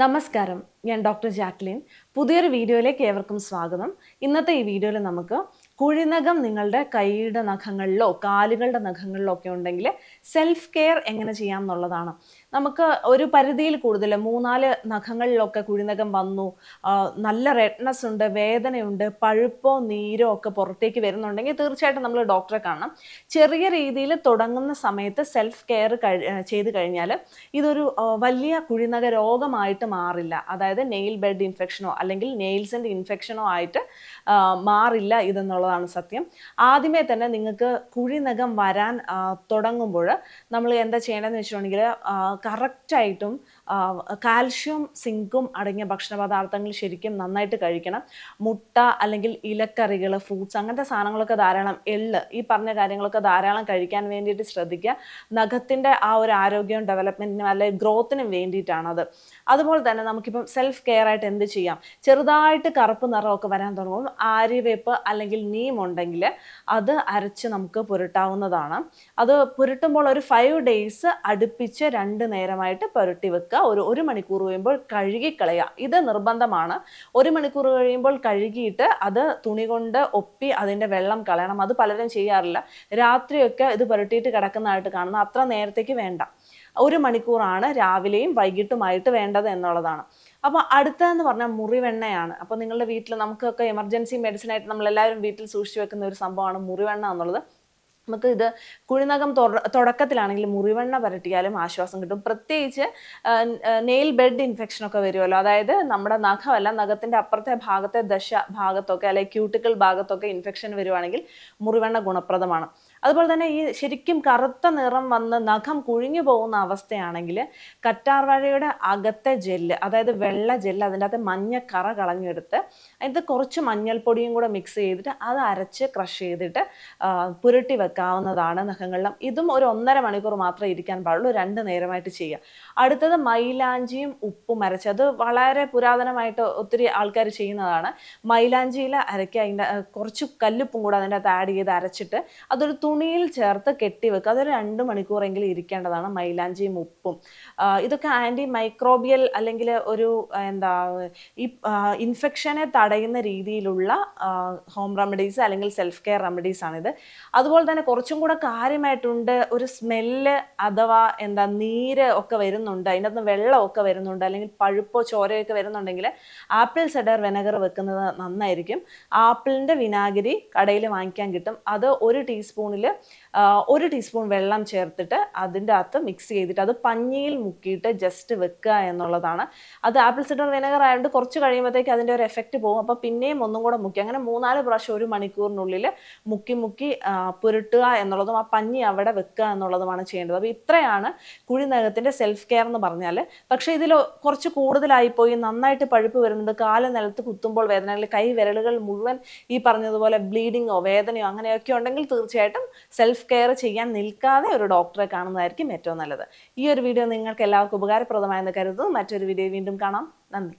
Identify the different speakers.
Speaker 1: നമസ്കാരം. ഞാൻ doctor Jacqueline. പുതിയൊരു വീഡിയോയിലേക്ക് ഏവർക്കും സ്വാഗതം. ഇന്നത്തെ ഈ വീഡിയോയിൽ നമുക്ക് കുഴിനഖം നിങ്ങളുടെ കൈയുടെ നഖങ്ങളിലോ കാലുകളുടെ നഖങ്ങളിലോ ഒക്കെ ഉണ്ടെങ്കിൽ സെൽഫ് കെയർ എങ്ങനെ ചെയ്യാം എന്നുള്ളതാണ്. നമുക്ക് ഒരു പരിധിയിൽ കൂടുതൽ മൂന്നാൽ നഖങ്ങളിലൊക്കെ കുഴിനകം വന്നു. നല്ല റെഡ്നെസ് ഉണ്ട് വേദനയുണ്ട് പഴുപ്പോ നീരോ ഒക്കെ പുറത്തേക്ക് വരുന്നുണ്ടെങ്കിൽ തീർച്ചയായിട്ടും നമ്മൾ ഡോക്ടറെ കാണണം. ചെറിയ രീതിയിൽ തുടങ്ങുന്ന സമയത്ത് സെൽഫ് കെയർ ചെയ്ത് കഴിഞ്ഞാൽ ഇതൊരു വലിയ കുഴിനക രോഗമായിട്ട് മാറില്ല. അതായത് നെയിൽ ബെഡ് ഇൻഫെക്ഷനോ അല്ലെങ്കിൽ നെയിൽസിന്റെ ഇൻഫെക്ഷനോ ആയിട്ട് മാറില്ല ഇതെന്നുള്ളതാണ് സത്യം. ആദ്യമേ തന്നെ നിങ്ങൾക്ക് കുഴിനകം വരാൻ തുടങ്ങുമ്പോൾ നമ്മൾ എന്താ ചെയ്യേണ്ടതെന്ന് വെച്ചിട്ടുണ്ടെങ്കിൽ കറക്റ്റായിട്ടും കാൽഷ്യം സിങ്കും അടങ്ങിയ ഭക്ഷണ പദാർത്ഥങ്ങൾ ശരിക്കും നന്നായിട്ട് കഴിക്കണം. മുട്ട അല്ലെങ്കിൽ ഇലക്കറികൾ ഫ്രൂട്ട്സ് അങ്ങനത്തെ സാധനങ്ങളൊക്കെ ധാരാളം എൾ ഈ പറഞ്ഞ കാര്യങ്ങളൊക്കെ ധാരാളം കഴിക്കാൻ വേണ്ടിയിട്ട് ശ്രദ്ധിക്കുക. നഖത്തിന്റെ ആ ഒരു ആരോഗ്യവും ഡെവലപ്മെന്റിനും അല്ലെങ്കിൽ ഗ്രോത്തിനും വേണ്ടിയിട്ടാണത്. അതുപോലെ തന്നെ നമുക്കിപ്പം സെൽഫ് കെയർ ആയിട്ട് എന്ത് ചെയ്യാം? ചെറുതായിട്ട് കറുപ്പ് നിറമൊക്കെ വരാൻ തുടങ്ങും. ആര്യവേപ്പ് അല്ലെങ്കിൽ നീം ഉണ്ടെങ്കിൽ അത് അരച്ച് നമുക്ക് പുരട്ടാവുന്നതാണ്. അത് പുരട്ടുമ്പോൾ ഒരു ഫൈവ് ഡേയ്സ് അടുപ്പിച്ച് രണ്ട് നേരമായിട്ട് പുരട്ടി വെക്കുക. ഒരു ഒരു മണിക്കൂർ കഴിയുമ്പോൾ കഴുകിക്കളയുക. ഇത് നിർബന്ധമാണ്. ഒരു മണിക്കൂർ കഴിയുമ്പോൾ കഴുകിയിട്ട് അത് തുണി കൊണ്ട് ഒപ്പി അതിന്റെ വെള്ളം കളയണം. അത് പലരും ചെയ്യാറില്ല. രാത്രിയൊക്കെ ഇത് പുരട്ടിയിട്ട് കിടക്കുന്നതായിട്ട് കാണുന്ന അത്ര നേരത്തേക്ക് വേണ്ട. ഒരു മണിക്കൂറാണ് രാവിലെയും വൈകിട്ടുമായിട്ട് വേണ്ടത് എന്നുള്ളതാണ്. അപ്പോൾ അടുത്തതെന്ന് പറഞ്ഞാൽ മുറിവെണ്ണയാണ്. അപ്പോൾ നിങ്ങളുടെ വീട്ടിൽ നമുക്കൊക്കെ എമർജൻസി മെഡിസിനായിട്ട് നമ്മളെല്ലാവരും വീട്ടിൽ സൂക്ഷിച്ചു വെക്കുന്ന ഒരു സംഭവമാണ് മുറിവെണ്ണ എന്നുള്ളത്. നമുക്ക് ഇത് കുഴിനകം തൊട- തുടക്കത്തിലാണെങ്കിൽ മുറിവെണ്ണ പരട്ടിയാലും ആശ്വാസം കിട്ടും. പ്രത്യേകിച്ച് നെയിൽ ബെഡ് ഇൻഫെക്ഷൻ ഒക്കെ വരുമല്ലോ. അതായത് നമ്മുടെ നഖമല്ല നഖത്തിന്റെ അപ്പുറത്തെ ഭാഗത്തെ ദശ ഭാഗത്തൊക്കെ അല്ലെങ്കിൽ ക്യൂട്ടിക്കൽ ഭാഗത്തൊക്കെ ഇൻഫെക്ഷൻ വരുവാണെങ്കിൽ മുറിവെണ്ണ ഗുണപ്രദമാണ്. അതുപോലെ തന്നെ ഈ ശരിക്കും കറുത്ത നിറം വന്ന് നഖം കുഴിഞ്ഞു പോകുന്ന അവസ്ഥയാണെങ്കിൽ കറ്റാർവാഴയുടെ അകത്തെ ജെല്ല് അതായത് വെള്ള ജെല്ല് അതിന്റെ അകത്ത് മഞ്ഞ കറ കളഞ്ഞെടുത്ത് അതിന്റെ കുറച്ച് മഞ്ഞൾപ്പൊടിയും കൂടെ മിക്സ് ചെയ്തിട്ട് അത് അരച്ച് ക്രഷ് ചെയ്തിട്ട് പുരട്ടി വെക്കാവുന്നതാണ് നഖങ്ങളിലും. ഇതും ഒരു ഒന്നര മണിക്കൂർ മാത്രമേ ഇരിക്കാൻ പാടുള്ളൂ രണ്ട് നേരമായിട്ട് ചെയ്യുക. അടുത്തത് മൈലാഞ്ചിയും ഉപ്പും അരച്ച് അത് വളരെ പുരാതനമായിട്ട് ഒത്തിരി ആൾക്കാർ ചെയ്യുന്നതാണ്. മൈലാഞ്ചിയിൽ അരയ്ക്കുക അതിന്റെ കുറച്ച് കല്ലുപ്പും കൂടെ അതിന്റെ അകത്ത് ആഡ് ചെയ്ത് അരച്ചിട്ട് അതൊരു തുണിയിൽ ചേർത്ത് കെട്ടി വെക്കുക. അതൊരു രണ്ട് മണിക്കൂറെങ്കിലും ഇരിക്കേണ്ടതാണ് മൈലാഞ്ചിയും ഉപ്പും. ഇതൊക്കെ ആന്റി മൈക്രോബിയൽ അല്ലെങ്കിൽ ഒരു എന്താ ഈ ഇൻഫെക്ഷനെ തടയുന്ന രീതിയിലുള്ള ഹോം റെമഡീസ് അല്ലെങ്കിൽ സെൽഫ് കെയർ റെമഡീസ് ആണിത്. അതുപോലെ തന്നെ കുറച്ചും കൂടെ കാര്യമായിട്ടുണ്ട്. ഒരു സ്മെല്ല് അഥവാ എന്താ നീര് ഒക്കെ വരുന്നുണ്ട്. അതിന്റെ അകത്ത് വെള്ളമൊക്കെ വരുന്നുണ്ട്. അല്ലെങ്കിൽ പഴുപ്പോ ചോരയൊക്കെ വരുന്നുണ്ടെങ്കിൽ ആപ്പിൾ സെഡർ വിനെഗർ വെക്കുന്നത് നന്നായിരിക്കും. ആപ്പിളിന്റെ വിനാഗിരി കടയിൽ വാങ്ങിക്കാൻ കിട്ടും. അത് ഒരു ടീസ്പൂണിൽ ഒരു ടീസ്പൂൺ വെള്ളം ചേർത്തിട്ട് അതിന്റെ അകത്ത് മിക്സ് ചെയ്തിട്ട് അത് പഞ്ഞിയിൽ മുക്കിയിട്ട് ജസ്റ്റ് വെക്കുക എന്നുള്ളതാണ്. അത് ആപ്പിൾ സിഡർ വിനെഗർ ആയതുകൊണ്ട് കുറച്ച് കഴിയുമ്പോഴത്തേക്ക് അതിന്റെ ഒരു എഫക്റ്റ് പോകും. അപ്പോൾ പിന്നെയും ഒന്നും കൂടെ മുക്കി അങ്ങനെ മൂന്നാൽ പ്രാവശ്യം ഒരു മണിക്കൂറിനുള്ളിൽ മുക്കി മുക്കി പുരട്ടുക എന്നുള്ളതും ആ പഞ്ഞി അവിടെ വെക്കുക എന്നുള്ളതുമാണ് ചെയ്യേണ്ടത്. അപ്പോൾ ഇത്രയാണ് കുഴിനകത്തിന്റെ സെൽഫ് കെയർ എന്ന് പറഞ്ഞാൽ പക്ഷേ ഇതിൽ കുറച്ച് കൂടുതലായിപ്പോയി നന്നായിട്ട് പഴുപ്പ് വരുന്നുണ്ട് കാൽ നിലത്ത് കുത്തുമ്പോൾ വേദനകൾ കൈ വിരലുകൾ മുഴുവൻ ഈ പറഞ്ഞതുപോലെ ബ്ലീഡിങ്ങോ വേദനയോ അങ്ങനെയൊക്കെ ഉണ്ടെങ്കിൽ തീർച്ചയായിട്ടും സെൽഫ് കെയർ ചെയ്യാൻ നിൽക്കാതെ ഒരു ഡോക്ടറെ കാണുന്നതായിരിക്കും ഏറ്റവും നല്ലത്. ഈ ഒരു വീഡിയോ നിങ്ങൾക്ക് എല്ലാവർക്കും ഉപകാരപ്രദമായെന്ന് കരുതുന്നു. മറ്റൊരു വീഡിയോ വീണ്ടും കാണാം. നന്ദി.